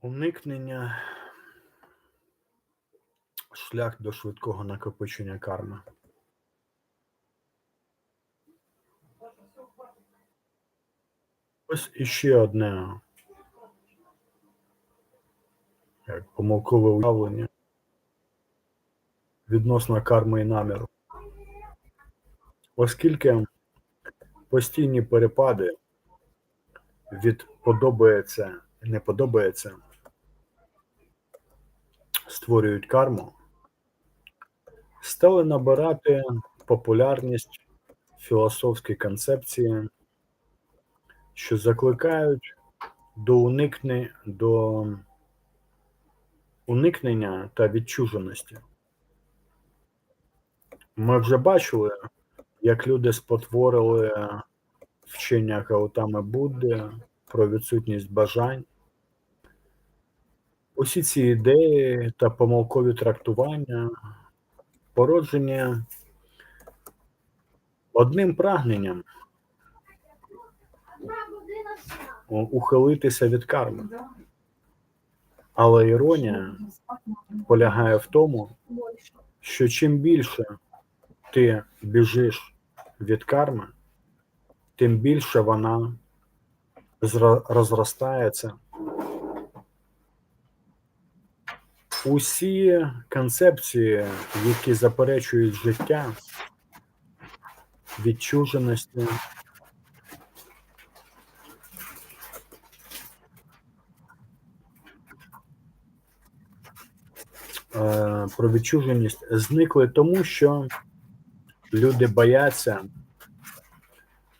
Уникнення шлях до швидкого накопичення карми. Ось іще одне як помилкове уявлення відносно карми і наміру. Оскільки постійні перепади від подобається не подобається створюють карму, стали набирати популярність філософські концепції, що закликають до уникнення, до уникнення та відчуженості. Ми вже бачили, як люди спотворили вчення Гаутами Будди про відсутність бажань. Усі ці ідеї та помилкові трактування породжені одним прагненням ухилитися від карми. Але іронія полягає в тому, що чим більше ти біжиш від карми, тим більше вона розростається. Усі концепції, які заперечують життя, відчуженості, е, про відчуженість зникли тому, що люди бояться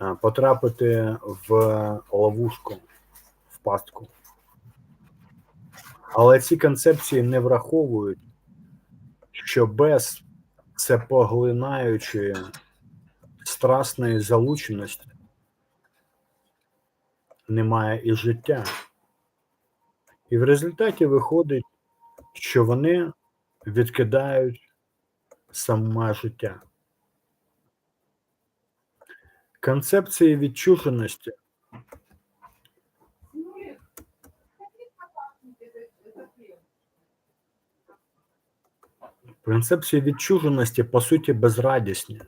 е, потрапити в ловушку, в пастку. Але ці концепції не враховують, що без всепоглинаючої страсної залученості немає і життя. І в результаті виходить, що вони відкидають саме життя. Концепції відчуженості Концепції відчуженості, по суті, безрадісні.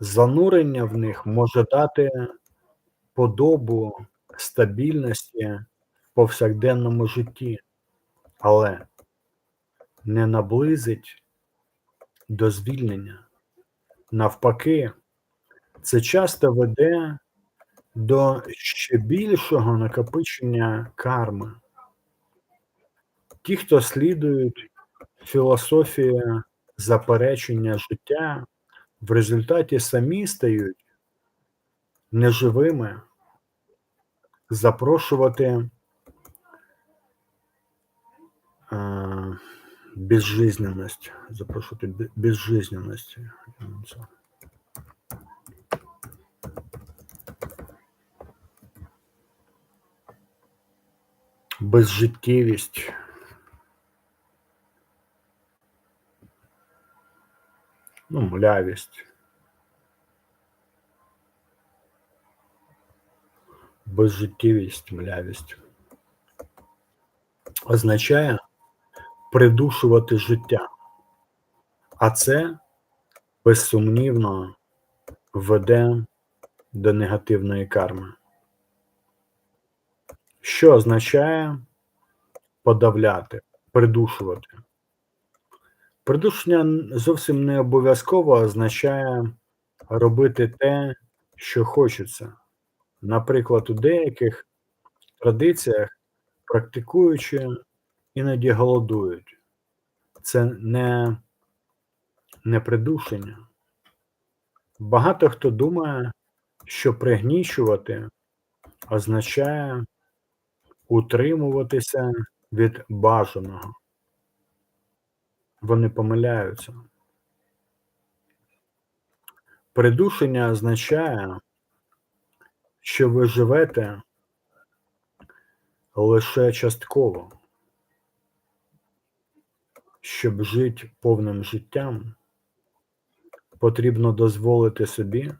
Занурення в них може дати подобу стабільності в повсякденному житті, але не наблизить до звільнення. Навпаки, це часто веде до ще більшого накопичення карми. Ті, хто слідують філософії заперечення життя, в результаті самі стають неживими, запрошувати е, безжизненность, запрошувати бе- безжизненності. Безжиттєвість. Млявість. Безжиттєвість, млявість. Означає придушувати життя. А це безсумнівно веде до негативної карми. Що означає подавляти, придушувати? Придушення зовсім не обов'язково означає робити те, що хочеться. Наприклад, у деяких традиціях практикуючи іноді голодують. Це не, не придушення. Багато хто думає, що пригнічувати означає утримуватися від бажаного. Вони помиляються. Придушення означає, що ви живете лише частково. Щоб жити повним життям, потрібно дозволити собі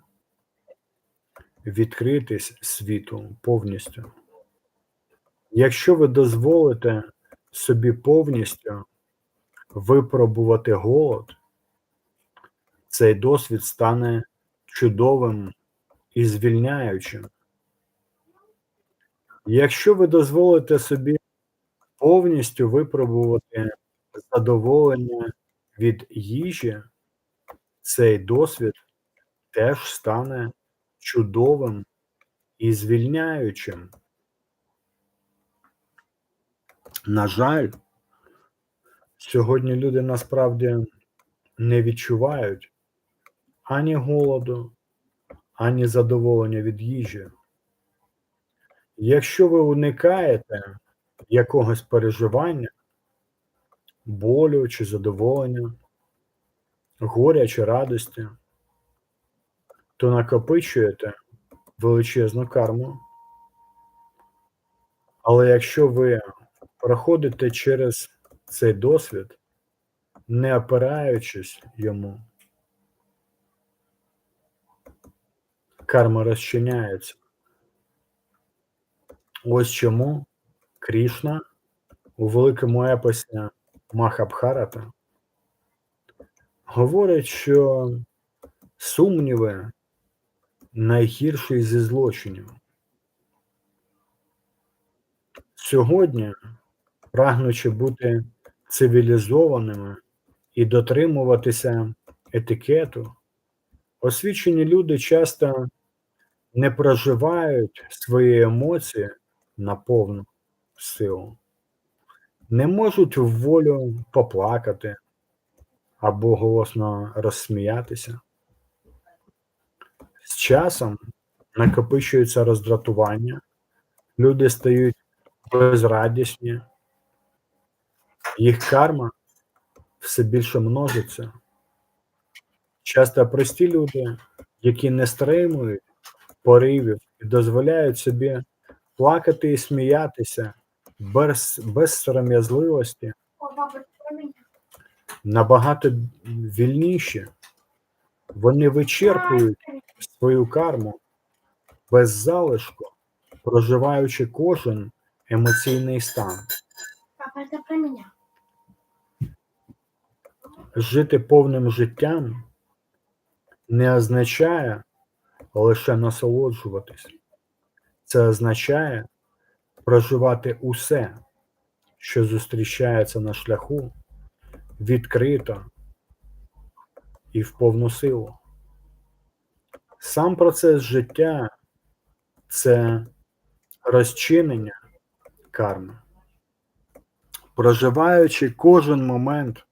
відкритись світу повністю. Якщо ви дозволите собі повністю випробувати голод, цей досвід стане чудовим і звільняючим. Якщо ви дозволите собі повністю випробувати задоволення від їжі, цей досвід теж стане чудовим і звільняючим. На жаль, сьогодні люди насправді не відчувають ані голоду, ані задоволення від їжі. Якщо ви уникаєте якогось переживання, болю чи задоволення, горя чи радості, то накопичуєте величезну карму. Але якщо ви проходите через цей досвід, не опираючись йому, карма розчиняється. Ось чому Крішна у великому епосі Махабхарата говорить, що сумніви найгірший зі злочинів. Сьогодні, прагнучи бути цивілізованими і дотримуватися етикету, освічені люди часто не проживають свої емоції на повну силу, не можуть в волю поплакати або голосно розсміятися. З часом накопичується роздратування, люди стають безрадісні, їх карма все більше множиться. Часто прості люди, які не стримують поривів і дозволяють собі плакати і сміятися без, без сором'язливості, набагато вільніші. Вони вичерпують свою карму без залишку, проживаючи кожен емоційний стан. Папа, это про меня. Жити повним життям не означає лише насолоджуватись. Це означає проживати усе, що зустрічається на шляху, відкрито і в повну силу. Сам процес життя це розчинення карми. Проживаючи кожен момент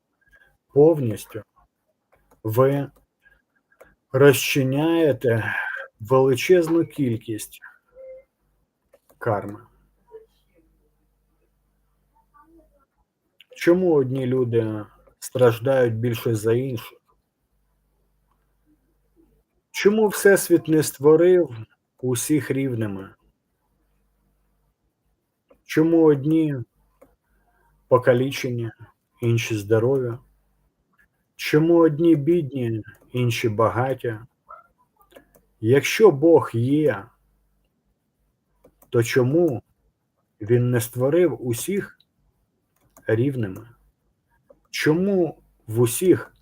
повністю, ви розчиняєте величезну кількість карми. Чому одні люди страждають більше за інших? Чому Всесвіт не створив усіх рівними? Чому одні покалічені, інші здорові? Чому одні бідні, інші багаті? Якщо Бог є, то чому Він не створив усіх рівними? Чому в усіх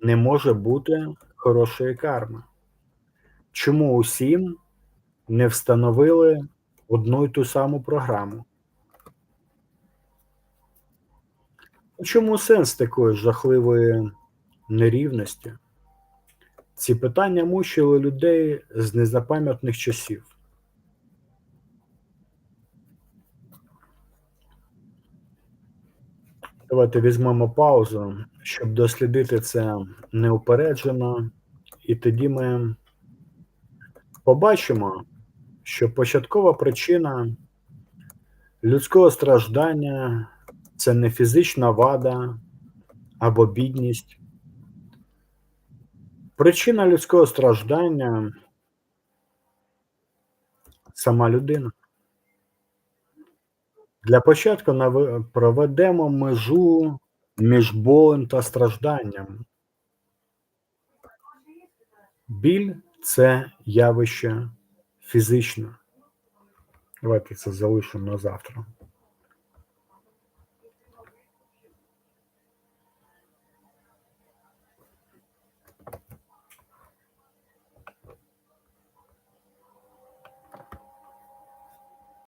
не може бути хорошої карми? Чому усім не встановили одну й ту саму програму? Чому сенс такої жахливої нерівності? Ці питання мучили людей з незапам'ятних часів. Давайте візьмемо паузу, щоб дослідити це неупереджено, і тоді ми побачимо, що початкова причина людського страждання це не фізична вада або бідність. Причина людського страждання сама людина. Для початку проведемо межу між болем та стражданням. Біль це явище фізичне. Давайте це залишимо на завтра.